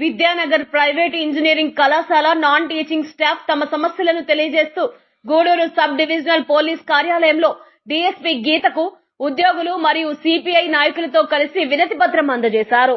Vidyanagar private engineering కళాశాల non teaching staff తమ సమస్యలను తెలియజేస్తూ గూడూరు సబ్ డివిజనల్ పోలీస్ కార్యాలయంలో డీఎస్పీ గీతకు ఉద్యోగులు మరియు సిపిఐ నాయకులతో కలిసి వినతి పత్రం అందజేశారు.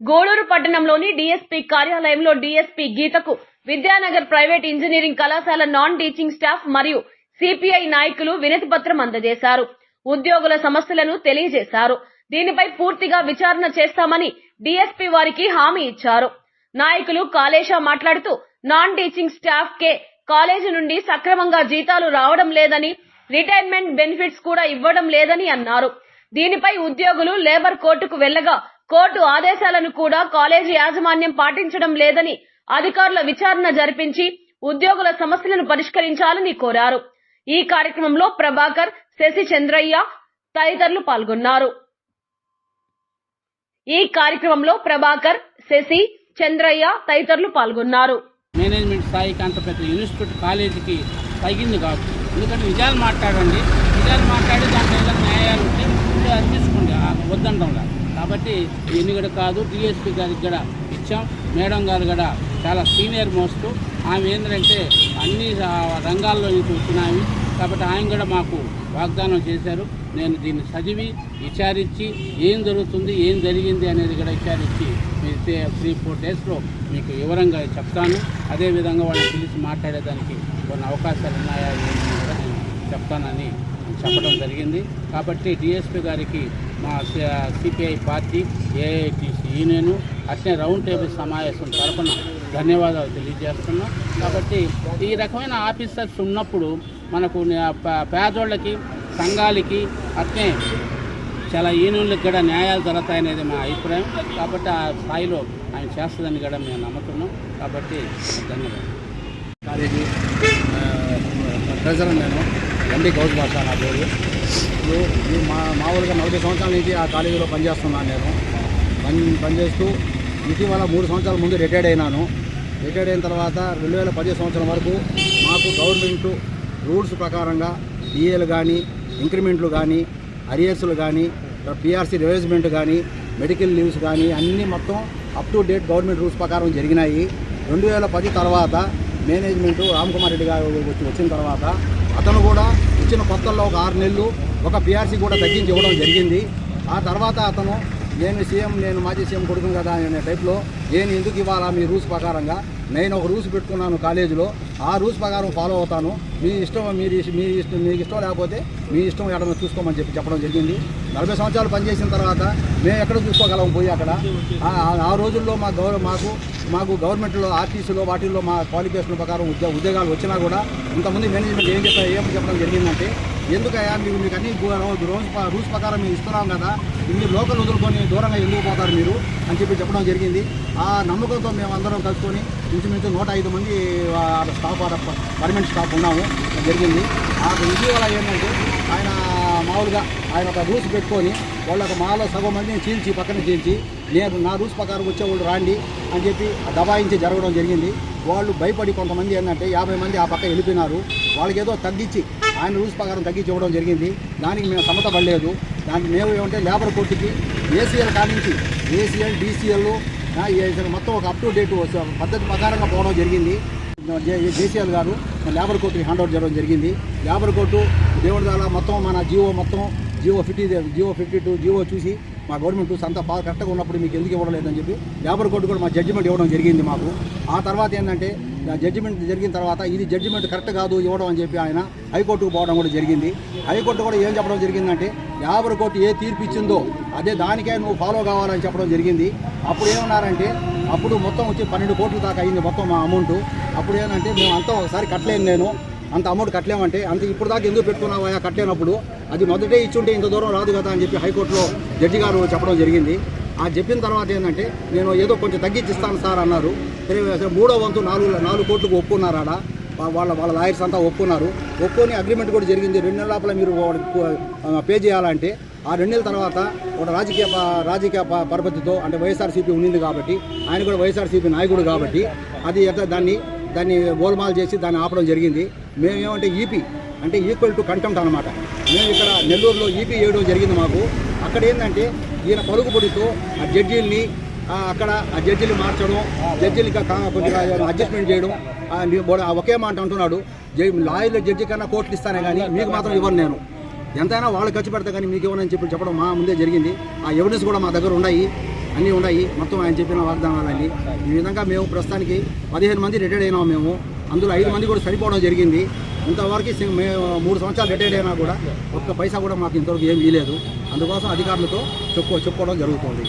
గూడూరు పట్టణంలోని డీఎస్పీ కార్యాలయంలో డీఎస్పీ గీతకు విద్యానగర్ ప్రైవేట్ ఇంజనీరింగ్ కళాశాల నాన్ టీచింగ్ స్టాఫ్ మరియు సిపిఐ నాయకులు వినతి పత్రం అందజేశారు. ఉద్యోగుల సమస్యలను తెలియజేశారు. దీనిపై పూర్తిగా విచారణ చేస్తామని డీఎస్పీ వారికి హామీ ఇచ్చారు. నాయకులు కాళేశా మాట్లాడుతూ నాన్ టీచింగ్ స్టాఫ్ కే కాలేజీ నుండి సక్రమంగా జీతాలు రావడం లేదని రిటైర్మెంట్ బెనిఫిట్స్ కూడా ఇవ్వడం లేదని అన్నారు. దీనిపై ఉద్యోగులు లేబర్ కోర్టుకు వెళ్ళగా కోర్టు ఆదేశాలను కూడా కాలేజీ యాజమాన్యం పాటించడం లేదని అధికారుల విచారణ జరిపించి ఉద్యోగుల సమస్యలను పరిష్కరించాలని కోరారు. ఈ కార్యక్రమంలో ప్రభాకర్ శశి చంద్రయ్య తదితరులు పాల్గొన్నారు. ఈ కార్యక్రమంలో ప్రభాకర్ శశి చంద్రయ్య తదితరులు పాల్గొన్నారు. మేనేజ్మెంట్ స్థాయికి అంత పెద్ద ఇన్స్టిట్యూట్ కాలేజీకి తగింది కాదు. ఎందుకంటే నిజాలు మాట్లాడండి. నిజాలు మాట్లాడి దాంట్లో ఏదైనా న్యాయాలు ఉంటే అనిపించుకోండి తీసుకోండి. వద్దంటాం కాబట్టి ఇవన్నీ కూడా కాదు డిఎస్పీ గారికి కూడా ఇచ్చాం. మేడం గారు కూడా చాలా సీనియర్ మోస్ట్ ఆమె ఏంటంటే అన్ని రంగాల్లో నుంచి కాబట్టి ఆయన కూడా మాకు వాగ్దానం చేశారు. నేను దీన్ని చదివి విచారించి ఏం జరుగుతుంది ఏం జరిగింది అనేది కూడా విచారించి మీ త్రీ ఫోర్ డేస్లో మీకు వివరంగా చెప్తాను. అదేవిధంగా వాళ్ళని పిలిచి మాట్లాడేదానికి కొన్ని అవకాశాలు ఉన్నాయా ఏంటి కూడా నేను చెప్తానని చెప్పడం జరిగింది. కాబట్టి డిఎస్పీ గారికి మా సిపిఐ పార్టీ ఏఐటిసి యూనియన్ అట్నే రౌండ్ టేబుల్ సమావేశం తరపున ధన్యవాదాలు తెలియజేస్తున్నాం. కాబట్టి ఈ రకమైన ఆఫీసర్స్ ఉన్నప్పుడు మనకు పేదోళ్ళకి సంఘాలకి అట్నే చాలా ఈనులకి కూడా న్యాయాలు జరుగుతాయనేది మా అభిప్రాయం. కాబట్టి ఆ స్థాయిలో ఆయన చేస్తుందని కూడా మేము నమ్ముతున్నాం. కాబట్టి ధన్యవాదాలు. కాలేజీ ట్రెజరర్ నేను ఎండి గౌజ్ భాష నా పేరు. ఇప్పుడు మా మామూలుగా నలభై సంవత్సరాల నుంచి ఆ కాలేజీలో పనిచేస్తున్నాను నేను. పని పనిచేస్తూ ఇటీవల మూడు సంవత్సరాల ముందు రిటైర్డ్ అయినాను. రిటైర్డ్ అయిన తర్వాత రెండు వేల పదిహేను సంవత్సరం వరకు మాకు గవర్నమెంట్ రూల్స్ ప్రకారంగా డిఏలు కానీ ఇంక్రిమెంట్లు కానీ అరియర్స్లు కానీ పిఆర్సీ రివైజ్మెంట్ కానీ మెడికల్ లీవ్స్ కానీ అన్నీ మొత్తం up to date government rules ప్రకారం జరిగినాయి. రెండు వేల పది తర్వాత మేనేజ్మెంట్ రామ్కుమార్ రెడ్డి గారు వచ్చి వచ్చిన తర్వాత అతను కూడా ఇచ్చిన కొత్తల్లో ఒక ఆరు నెలలు ఒక పిఆర్సీ కూడా తగ్గించి ఇవ్వడం జరిగింది. ఆ తర్వాత అతను నేను సీఎం నేను మాజీ సీఎం కొడుకును కదా అనే టైప్లో నేను ఎందుకు ఇవ్వాలా మీ రూల్స్ ప్రకారంగా? నేను ఒక రూల్స్ పెట్టుకున్నాను కాలేజీలో. ఆ రూల్స్ ప్రకారం ఫాలో అవుతాను. మీ ఇష్టం మీరు మీ ఇష్టం మీకు ఇష్టం లేకపోతే మీ ఇష్టం ఎక్కడ చూసుకోమని చెప్పి చెప్పడం జరిగింది. నలభై సంవత్సరాలు పనిచేసిన తర్వాత మేము ఎక్కడ చూసుకోగలం పోయి అక్కడ? ఆ- రోజుల్లో మా గౌరవ మాకు మాకు గవర్నమెంట్లో ఆర్టీసీలో వాటిల్లో మా క్వాలిఫికేషన్ ప్రకారం ఉద్యోగాలు వచ్చినా కూడా ఇంతకుముందు మేనేజ్మెంట్ ఏం చెప్పారు ఏం చెప్పడం జరిగిందంటే ఎందుకయ్యా? మీరు మీకు అన్ని రోజు రోజు రూల్స్ ప్రకారం మేము ఇస్తున్నాం కదా ఇన్ని లోకల్ వదులుకొని దూరంగా ఎందుకు పోతారు మీరు? అని చెప్పి చెప్పడం జరిగింది. ఆ నమ్మకంతో మేము అందరం కలుసుకొని ఇంచుమించు నూట ఐదు మంది ఆ, స్టాఫ్ ఆడ పర్మనెంట్ స్టాఫ్ ఉన్నాము. జరిగింది. ఆ ఇటీవల ఏంటంటే ఆయన మామూలుగా ఆయన ఒక రూల్స్ పెట్టుకొని వాళ్ళకి మాలో సగం మందిని చీల్చి పక్కన చీల్చి నేను నా రూల్స్ ప్రకారం వచ్చేవాళ్ళు రాండి అని చెప్పి దబాయించి జరగడం జరిగింది. వాళ్ళు భయపడి కొంతమంది ఏంటంటే యాభై మంది ఆ పక్క వెళ్ళిపోయినారు. వాళ్ళకేదో తగ్గించి ఆయన రూల్స్ ప్రకారం తగ్గించి ఇవ్వడం జరిగింది. దానికి మేము సమత పడలేదు. దానికి మేము ఏమంటే లేబర్ కోర్టుకి ఏసీఎల్ కానించి ఏసీఎల్ డీసీఎల్ మొత్తం ఒక అప్ టు డేట్ పద్ధతి ప్రకారంగా పోవడం జరిగింది. జేసీఎల్ గారు లేబర్ కోర్టుకి హ్యాండ్ ఓవర్ చేయడం జరిగింది. లేబర్ కోర్టు దేవుడి ద్వారా మొత్తం మన జియో మొత్తం Jio fifty Jio fifty two Jio చూసి మా గవర్నమెంట్ రూల్స్ అంతా బాగా కరెక్ట్గా ఉన్నప్పుడు మీకు ఎందుకు ఇవ్వలేదని చెప్పి లేబర్ కోర్టు కూడా మా జడ్జిమెంట్ ఇవ్వడం జరిగింది మాకు. ఆ తర్వాత ఏంటంటే జడ్జిమెంట్ జరిగిన తర్వాత ఇది జడ్జిమెంట్ కరెక్ట్ కాదు ఇవ్వడం అని చెప్పి ఆయన హైకోర్టుకు పోవడం కూడా జరిగింది. హైకోర్టు కూడా ఏం చెప్పడం జరిగిందంటే యాభై కోర్టు ఏ తీర్పు ఇచ్చిందో అదే దానికే నువ్వు ఫాలో కావాలని చెప్పడం జరిగింది. అప్పుడు ఏమన్నారంటే అప్పుడు మొత్తం వచ్చి పన్నెండు కోట్ల దాకా అయింది మొత్తం మా అమౌంట్ అప్పుడు ఏంటంటే మేము అంతా ఒకసారి కట్టలేను నేను. అంత అమౌంట్ కట్టలేమంటే అంత ఇప్పుడు దాకా ఎందుకు పెట్టుకున్నావా కట్టలేనప్పుడు అది మొదటే ఇచ్చుంటే ఇంత దూరం రాదు కదా అని చెప్పి హైకోర్టులో జడ్జి గారు చెప్పడం జరిగింది. ఆ చెప్పిన తర్వాత ఏంటంటే నేను ఏదో కొంచెం తగ్గించిస్తాను సార్ అన్నారు. మూడో వంతు నాలుగు నాలుగు కోట్లకు ఒప్పుకున్నారు ఆడ వాళ్ళ వాళ్ళ లాయర్స్ అంతా ఒప్పుకున్నారు. ఒప్పుకొని అగ్రిమెంట్ కూడా జరిగింది. రెండు నెలల లోపల మీరు పే చేయాలంటే ఆ రెండు నెలల తర్వాత ఒక రాజకీయ రాజకీయ పరపతితో అంటే వైఎస్ఆర్సీపీ ఉండింది కాబట్టి ఆయన కూడా వైఎస్ఆర్సీపీ నాయకుడు కాబట్టి అది ఎట్లా దాన్ని దాన్ని గోల్మాల్ చేసి దాన్ని ఆపడం జరిగింది. మేమేమంటే ఈపీ అంటే ఈక్వల్ టు కంటెంట్ అనమాట మేము ఇక్కడ నెల్లూరులో ఈపీ వేయడం జరిగింది మాకు. అక్కడ ఏంటంటే ఈయన పలుకుబడితో ఆ జడ్జీల్ని అక్కడ ఆ జడ్జీలు మార్చడం జడ్జీలు కొద్దిగా అడ్జస్ట్మెంట్ చేయడం ఆ ఒకే మాట అంటున్నాడు. లాయర్ల జడ్జి కన్నా కోర్టులు ఇస్తానే కానీ మీకు మాత్రం ఇవ్వను నేను. ఎంతైనా వాళ్ళు ఖర్చు పెడతా కానీ మీకు ఇవ్వనని చెప్పి చెప్పడం మా ముందే జరిగింది. ఆ ఎవిడెన్స్ కూడా మా దగ్గర ఉన్నాయి. అన్నీ ఉన్నాయి. మొత్తం ఆయన చెప్పిన వాగ్దానాలన్నీ. ఈ విధంగా మేము ప్రస్తుతానికి పదిహేను మంది రిటైర్డ్ అయినాం మేము. అందులో ఐదు మంది కూడా చనిపోవడం జరిగింది. ఇంతవరకు మేము మూడు సంవత్సరాలు రిటైర్డ్ అయినా కూడా ఒక్క పైసా కూడా మాకు ఇంతవరకు ఏం వీలేదు. అందుకోసం అధికారులతో చెప్పు చెప్పుకోవడం జరుగుతుంది.